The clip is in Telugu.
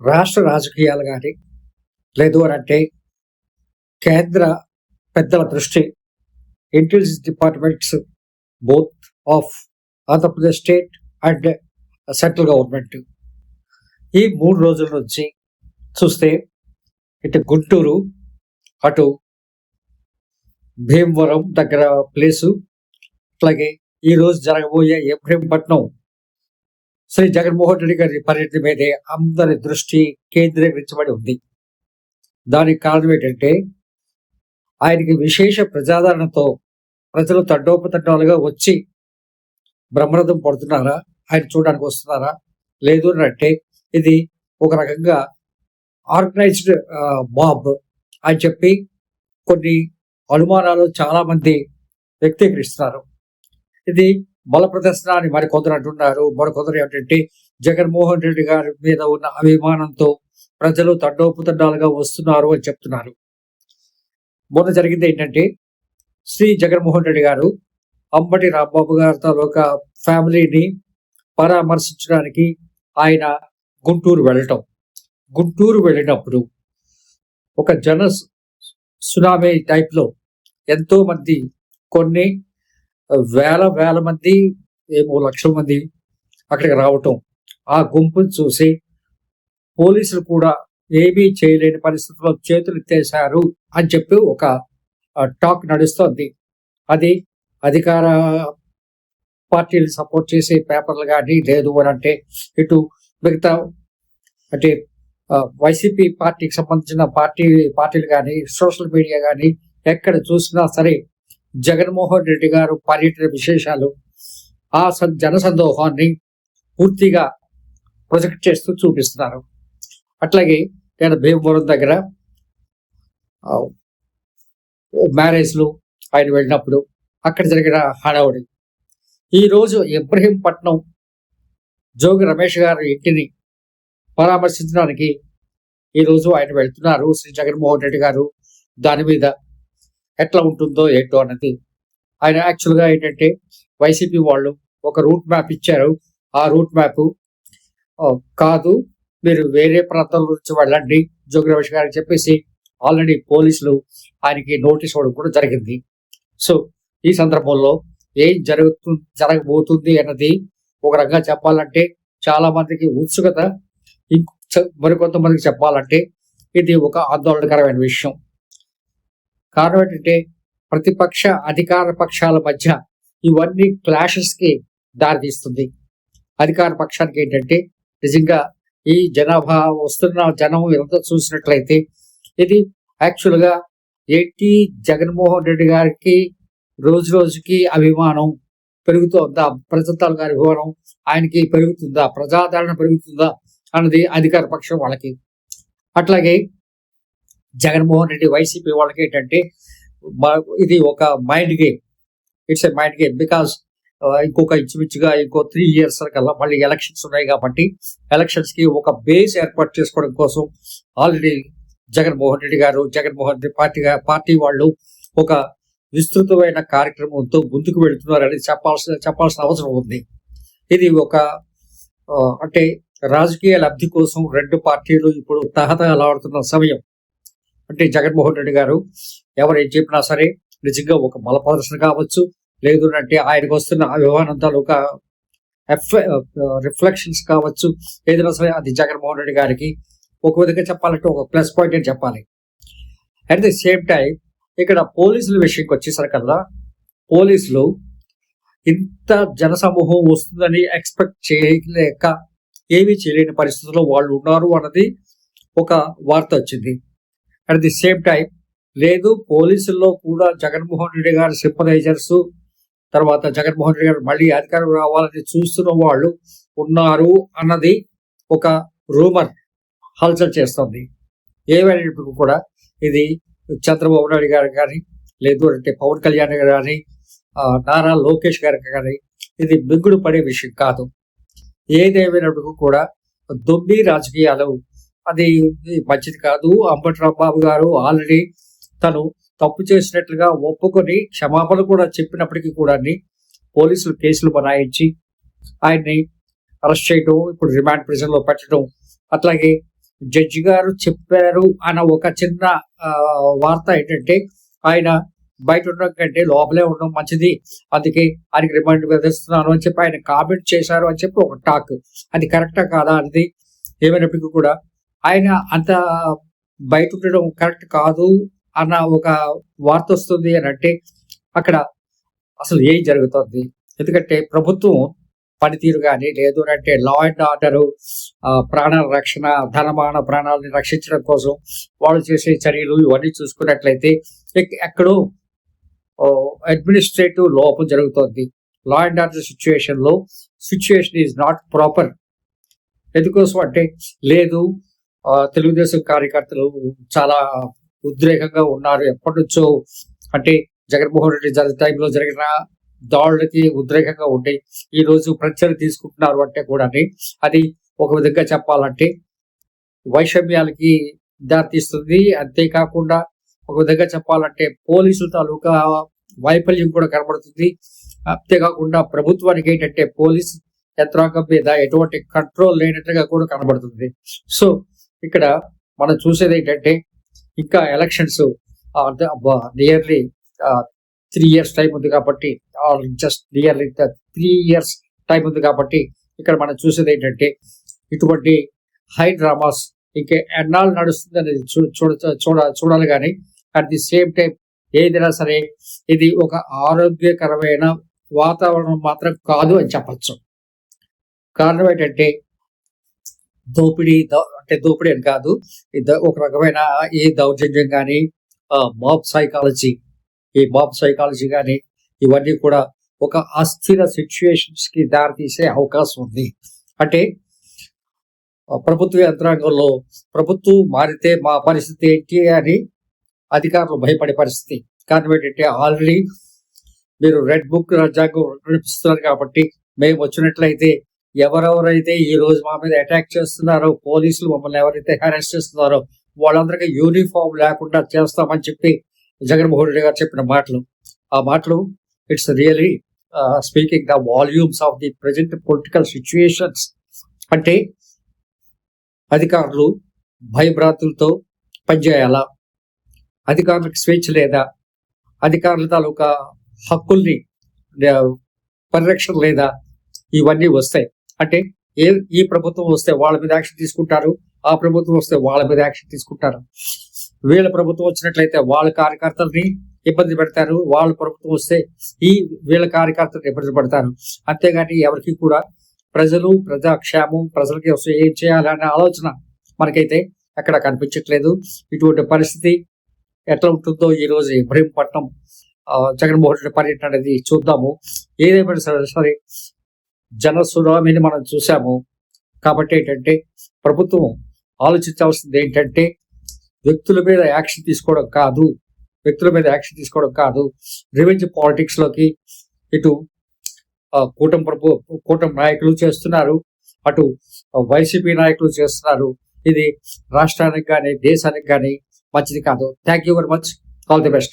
రాష్ట్ర రాజకీయాలు కానీ లేదు అని అంటే కేంద్ర పెద్దల దృష్టి intelligence departments both of Andhra Pradesh state and central government ఈ మూడు రోజుల నుంచి చూస్తే ఇటు గుంటూరు అటు భీమవరం దగ్గర ప్లేసు అట్లాగే ఈరోజు జరగబోయే ఇబ్రహీంపట్నం శ్రీ జగన్మోహన్ రెడ్డి గారి పర్యటన మీదే అందరి దృష్టి కేంద్రీకరించబడి ఉంది. దానికి కారణం ఏంటంటే ఆయనకి విశేష ప్రజాదరణతో ప్రజలు తండోపతండాలుగా వచ్చి బ్రహ్మరథం పడుతున్నారా? ఆయన చూడడానికి వస్తున్నారా? లేదు అని అంటే ఇది ఒక రకంగా ఆర్గనైజ్డ్ బాబ్ అని చెప్పి కొన్ని అనుమానాలు చాలా మంది వ్యక్తీకరిస్తున్నారు. ఇది బల ప్రదర్శన అని మరి కొందరు అంటున్నారు. మరికొందరు ఏంటంటే జగన్మోహన్ రెడ్డి గారి మీద ఉన్న అభిమానంతో ప్రజలు తండోపుతండాలుగా వస్తున్నారు అని చెప్తున్నారు. మొన్న జరిగింది ఏంటంటే శ్రీ జగన్మోహన్ రెడ్డి గారు అంబటి రాంబాబు గారితో ఒక ఫ్యామిలీని పరామర్శించడానికి ఆయన గుంటూరు వెళ్ళటం. గుంటూరు వెళ్ళినప్పుడు ఒక జన సునామీ టైప్లో ఎంతో మంది కొన్ని వేల వేల మంది ఏమో లక్షల మంది అక్కడికి రావటం ఆ గుంపును చూసి పోలీసులు కూడా ఏమీ చేయలేని పరిస్థితుల్లో చేతులు ఎత్తేశారు అని చెప్పి ఒక టాక్ నడుస్తోంది. అది అధికార పార్టీలు సపోర్ట్ చేసే పేపర్లు కానీ లేదు అని అంటే ఇటు మిగతా అంటే వైసీపీ పార్టీకి సంబంధించిన పార్టీ పార్టీలు కానీ సోషల్ మీడియా కానీ ఎక్కడ చూసినా సరే జగన్మోహన్ రెడ్డి గారు పర్యటన విశేషాలు ఆ జన సందోహాన్ని పూర్తిగా ప్రొజెక్ట్ చేస్తూ చూపిస్తున్నారు. అట్లాగే నేను భీమవరం దగ్గర మ్యారేజ్లు ఆయన వెళ్ళినప్పుడు అక్కడ జరిగిన హడావుడి. ఈరోజు ఇబ్రహీంపట్నం జోగి రమేష్ గారి ఇంటిని పరామర్శించడానికి ఈరోజు ఆయన వెళ్తున్నారు శ్రీ జగన్మోహన్ రెడ్డి గారు. దాని మీద ఎట్లా ఉంటుందో ఏంటో అన్నది ఆయన యాక్చువల్గా ఏంటంటే వైసీపీ వాళ్ళు ఒక రూట్ మ్యాప్ ఇచ్చారు. ఆ రూట్ మ్యాప్ కాదు మీరు వేరే ప్రాంతాల నుంచి వెళ్ళండి జోగి గారికి చెప్పేసి ఆల్రెడీ పోలీసులు ఆయనకి నోటీస్ ఇవ్వడం కూడా జరిగింది. సో ఈ సందర్భంలో ఏం జరుగుతు జరగబోతుంది అన్నది ఒక రకంగా చెప్పాలంటే చాలా మందికి ఉత్సుకత. మరికొంతమందికి చెప్పాలంటే ఇది ఒక ఆందోళనకరమైన విషయం. కారణం ఏంటంటే ప్రతిపక్ష అధికార పక్షాల మధ్య ఇవన్నీ క్లాషెస్కి దారితీస్తుంది. అధికార పక్షానికి ఏంటంటే నిజంగా ఈ జనాభా వస్తున్న జనం ఎంత చూసినట్లయితే ఇది యాక్చువల్గా ఏంటి జగన్మోహన్ రెడ్డి గారికి రోజు రోజుకి అభిమానం పెరుగుతుందా? ప్రజల గారి అభిమానం ఆయనకి పెరుగుతుందా? ప్రజాదరణ పెరుగుతుందా? అన్నది అధికార పక్షం వాళ్ళకి. అట్లాగే జగన్మోహన్ రెడ్డి వైసీపీ వాళ్ళకి ఏంటంటే ఇది ఒక mind game it's a mind game because ఇంకొక ఇంచుమించుగా ఇంకో త్రీ ఇయర్స్ కల్లా మళ్ళీ ఎలక్షన్స్ ఉన్నాయి కాబట్టి ఎలక్షన్స్కి ఒక బేస్ ఏర్పాటు చేసుకోవడం కోసం ఆల్రెడీ జగన్మోహన్ రెడ్డి గారు జగన్మోహన్ రెడ్డి పార్టీ పార్టీ వాళ్ళు ఒక విస్తృతమైన కార్యక్రమంతో ముందుకు వెళుతున్నారని చెప్పాల్సిన చెప్పాల్సిన అవసరం ఉంది. ఇది ఒక uh, అంటే రాజకీయ లబ్ధి కోసం రెండు పార్టీలు ఇప్పుడు తహతహలాడుతున్న సమయం. అంటే జగన్మోహన్ రెడ్డి గారు ఎవరు ఏం చెప్పినా సరే నిజంగా ఒక బల ప్రదర్శన కావచ్చు లేదు అంటే ఆయనకు వస్తున్న అభిమానంతాలు ఒక రిఫ్లెక్షన్స్ కావచ్చు. ఏదైనా సరే అది జగన్మోహన్ రెడ్డి గారికి ఒక విధంగా చెప్పాలంటే ఒక ప్లస్ పాయింట్ అని చెప్పాలి. అట్ ది సేమ్ టైం ఇక్కడ పోలీసుల విషయంకి వచ్చేసరికల్లా పోలీసులు ఇంత జనసమూహం వస్తుందని ఎక్స్పెక్ట్ చేయలేక ఏమీ చేయలేని పరిస్థితుల్లో వాళ్ళు ఉన్నారు అన్నది ఒక వార్త వచ్చింది. అట్ ది సేమ్ టైం లేదు పోలీసుల్లో కూడా జగన్మోహన్ రెడ్డి గారి సింపదైజర్స్ తర్వాత జగన్మోహన్ రెడ్డి గారు మళ్ళీ అధికారం రావాలని చూస్తున్న వాళ్ళు ఉన్నారు అన్నది ఒక రూమర్ హల్చల్ చేస్తుంది. ఏమైనప్పటికీ కూడా ఇది చంద్రబాబు నాయుడు గారు కానీ లేదు అంటే పవన్ కళ్యాణ్ గారు కానీ నారా లోకేష్ గారికి కానీ ఇది మిగుడు పడే విషయం కాదు. ఏదేమైనప్పటికీ కూడా దొబ్బి రాజకీయాలు అది మంచిది కాదు. అంబటి బాబు గారు ఆల్రెడీ తను తప్పు చేసినట్లుగా ఒప్పుకొని క్షమాపణ కూడా చెప్పినప్పటికీ కూడా పోలీసులు కేసులు బనాయించి ఆయన్ని అరెస్ట్ చేయడం ఇప్పుడు రిమాండ్ ప్రిజన్లో పెట్టడం అట్లాగే జడ్జి గారు చెప్పారు అన్న ఒక చిన్న వార్త ఏంటంటే ఆయన బయట ఉండడం కంటే లోపలే ఉండడం మంచిది. అందుకే ఆయనకి రిమాండ్ విధిస్తున్నాను అని చెప్పి ఆయన కామెంట్ చేశారు అని చెప్పి ఒక టాక్. అది కరెక్టా కాదా అనేది ఏమైనప్పటికీ కూడా ఆయన అంత బయట ఉండడం కరెక్ట్ కాదు అన్న ఒక వార్త వస్తుంది అని అంటే అక్కడ అసలు ఏం జరుగుతుంది? ఎందుకంటే ప్రభుత్వం పనితీరు కానీ లేదు అంటే లా అండ్ ఆర్డర్ ప్రాణాల రక్షణ ధనమాన ప్రాణాలని రక్షించడం కోసం వాళ్ళు చేసే చర్యలు ఇవన్నీ చూసుకున్నట్లయితే ఎక్కడో అడ్మినిస్ట్రేటివ్ లోపం జరుగుతోంది. లా అండ్ ఆర్డర్ సిచ్యువేషన్లో సిచ్యువేషన్ ఈజ్ నాట్ ప్రాపర్ ఎందుకోసం అంటే లేదు తెలుగుదేశం కార్యకర్తలు చాలా ఉద్రేకంగా ఉన్నారు. ఎప్పటి నుంచో అంటే జగన్మోహన్ రెడ్డి టైంలో జరిగిన దాడులకి ఉద్రేకంగా ఉండి ఈ రోజు ప్రత్యర్థి తీసుకుంటున్నారు అంటే కూడా అది ఒక విధంగా చెప్పాలంటే వైషమ్యాలకి దారితీస్తుంది. అంతేకాకుండా ఒక విధంగా చెప్పాలంటే పోలీసుల తాలూకా వైఫల్యం కూడా కనబడుతుంది. అంతేకాకుండా ప్రభుత్వానికి ఏంటంటే పోలీస్ యంత్రాంగం మీద ఎటువంటి కంట్రోల్ లేనట్టుగా కూడా కనబడుతుంది. సో ఇక్కడ మనం చూసేది ఏంటంటే ఇంకా elections nearly three years time ఉంది కాబట్టి just nearly three years time ఉంది కాబట్టి ఇక్కడ మనం చూసేది ఏంటంటే ఇటువంటి హై డ్రామాస్ ఇంకా ఎన్నాళ్ళు నడుస్తుంది అనేది చూ చూడ చూడ చూడాలి కానీ అట్ ది సేమ్ టైం ఏదైనా సరే ఇది ఒక ఆరోగ్యకరమైన వాతావరణం మాత్రం కాదు అని చెప్పచ్చు. కారణం ఏంటంటే దోపిడీ అంటే దోపిడీ అని కాదు. ఒక రకమైన ఈ దౌర్జన్యం కానీ మాబ్ సైకాలజీ ఈ మాబ్ సైకాలజీ కానీ ఇవన్నీ కూడా ఒక అస్థిర సిచ్యుయేషన్స్కి దారితీసే అవకాశం ఉంది. అంటే ప్రభుత్వ యంత్రాంగంలో ప్రభుత్వం మారితే మా పరిస్థితి ఏంటి అని అధికారులు భయపడే పరిస్థితి. కారణం ఏంటంటే ఆల్రెడీ మీరు రెడ్ బుక్ రాజ్యాంగం నడిపిస్తున్నారు కాబట్టి మేము వచ్చినట్లయితే ఎవరెవరైతే ఈ రోజు మా మీద అటాక్ చేస్తున్నారో పోలీసులు మమ్మల్ని ఎవరైతే అరెస్ట్ చేస్తున్నారో వాళ్ళందరికీ యూనిఫామ్ లేకుండా చేస్తామని చెప్పి జగన్మోహన్ రెడ్డి గారు చెప్పిన మాటలు. ఆ మాటలు it's really speaking the volumes of the present political situations అంటే అధికారులు భయభ్రాంతులతో పనిచేయాలా? అధికారులకు స్వేచ్ఛ లేదా? అధికారుల తాలూకా హక్కుల్ని పరిరక్షణ లేదా? ఇవన్నీ వస్తాయి. అంటే ఏ ఈ ప్రభుత్వం వస్తే వాళ్ళ మీద యాక్షన్ తీసుకుంటారు ఆ ప్రభుత్వం వస్తే వాళ్ళ మీద యాక్షన్ తీసుకుంటారు. వీళ్ళ ప్రభుత్వం వచ్చినట్లయితే వాళ్ళ కార్యకర్తల్ని ఇబ్బంది పెడతారు వాళ్ళ ప్రభుత్వం వస్తే ఈ వీళ్ళ కార్యకర్తలు ఇబ్బంది పడతారు. అంతేగాని ఎవరికి కూడా ప్రజలు ప్రజాక్షేమం ప్రజలకి వస్తే ఏం చేయాలనే ఆలోచన మనకైతే ఎక్కడ కనిపించట్లేదు. ఇటువంటి పరిస్థితి ఎట్లా ఉంటుందో ఈ రోజు ఇబ్రహీంపట్నం ఆ, జగన్మోహన్ రెడ్డి పర్యటన అనేది చూద్దాము. ఏదేమైనా సరే సరే జన సునామీని మనం చూసాము. కాబట్టి ఏంటంటే ప్రభుత్వం ఆలోచించాల్సింది ఏంటంటే వ్యక్తుల మీద యాక్షన్ తీసుకోవడం కాదు. వ్యక్తుల మీద యాక్షన్ తీసుకోవడం కాదు. రివెంజ్ పాలిటిక్స్లోకి ఇటు కూటమి ప్రభు కూటమి నాయకులు చేస్తున్నారు. అటు వైసీపీ నాయకులు చేస్తున్నారు. ఇది రాష్ట్రానికి కానీ దేశానికి కానీ మంచిది కాదు. Thank you very much all the best